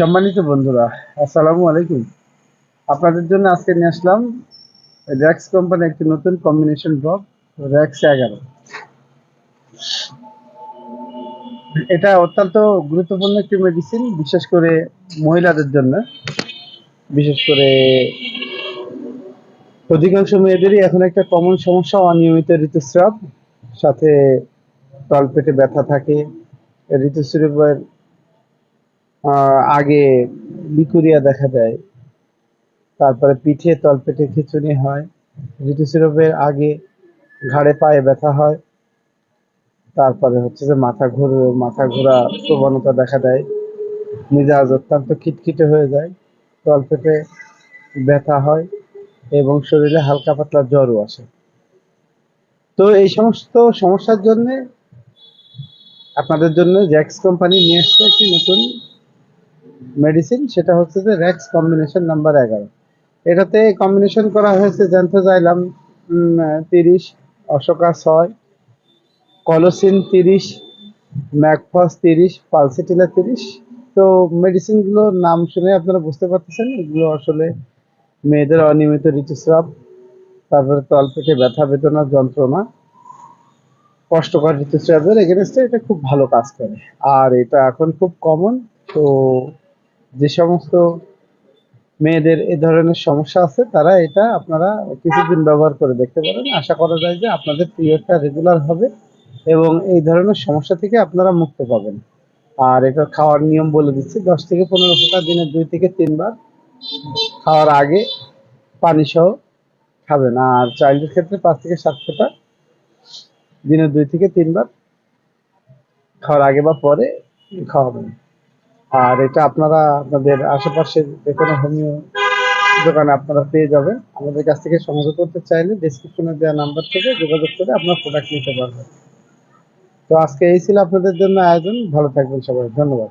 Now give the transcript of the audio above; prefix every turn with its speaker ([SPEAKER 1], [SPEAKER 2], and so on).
[SPEAKER 1] সম্মানিত বন্ধুরা, আসসালামু আলাইকুম। আপনাদের জন্য আজকে নিয়ে আসলাম র্যাক্স কোম্পানি একটি নতুন কম্বিনেশন ড্রপ র্যাক্স এগারো। এটা অত্যন্ত গুরুত্বপূর্ণ একটি মেডিসিন বিশেষ করে মহিলাদের জন্য। বিশেষ করে অধিকাংশ মেয়েদেরই এখন একটা কমন সমস্যা, অনিয়মিত ঋতুস্রাব, সাথে তলপেটে ব্যথা থাকে। ঋতুস্রাবের আগে লিকুরিয়া দেখা দেয়। তারপরে পিঠে, তলপেটে খিঁচুনি হয়। ঋতুস্রাবের আগে ঘাড়ে পায়ে ব্যথা হয়। তারপরে হচ্ছে যে মাথা ঘুরে, মাথা ঘোরা প্রবণতা দেখা দেয়। মেজাজ অত্যন্ত খিটখিটে হয়ে যায়। তলপেটে ব্যথা হয় এবং শরীরে হালকা পাতলা জ্বরও আসে। তো এই সমস্ত সমস্যার জন্য আপনাদের জন্য জ্যাক্স কোম্পানি নিয়ে আসছে একটি নতুন মেডিসিন সেটা হচ্ছে যে র্যাক্স কম্বিনেশন নাম্বার এগারো। এটাতে কম্বিনেশন করা হয়েছে জ্যান্থোজাইলাম তিরিশ, অশোকা ছয় কলোসিন তিরিশ ম্যাকফস তিরিশ পালসিটিলা তিরিশ। তো মেডিসিনগুলোর নাম শুনে আপনারা বুঝতে পারতেছেন, এগুলো আসলে মেয়েদের অনিয়মিত ঋতুস্রাব, তারপরে তল তলপেটে ব্যথা বেদনা, যন্ত্রণা, কষ্টকর ঋতুস্রাবের এগেনস্টে এটা খুব ভালো কাজ করে। আর এটা এখন খুব কমন তো যে সমস্ত মেয়েদের এ ধরনের সমস্যা আছে, তারা এটা আপনারা কিছুদিন ব্যবহার করে দেখতে পারেন। আশা করা যায় যে আপনাদের পিরিয়ডটা রেগুলার হবে এবং এই ধরনের সমস্যা থেকে আপনারা মুক্ত পাবেন। আর এটা খাওয়ার নিয়ম বলে দিচ্ছি, দশ থেকে পনেরো ফোঁটা দিনে দুই থেকে তিনবার খাওয়ার আগে পানি সহ খাবেন। আর চাইল্ডের ক্ষেত্রে পাঁচ থেকে সাত ফোঁটা দিনে দুই থেকে তিনবার খাওয়ার আগে বা পরে খাওয়াবেন। আর এটা আপনারা আপনাদের আশেপাশে যে কোনো হোমিও দোকানে আপনারা পেয়ে যাবেন। আমাদের কাছ থেকে সংগ্রহ করতে চাইলে ডিসক্রিপশনে দেওয়া নাম্বার থেকে যোগাযোগ করে আপনার প্রোডাক্ট নিতে পারবেন। তো আজকে এই ছিল আপনাদের জন্য আয়োজন। ভালো থাকবেন সবাই। ধন্যবাদ।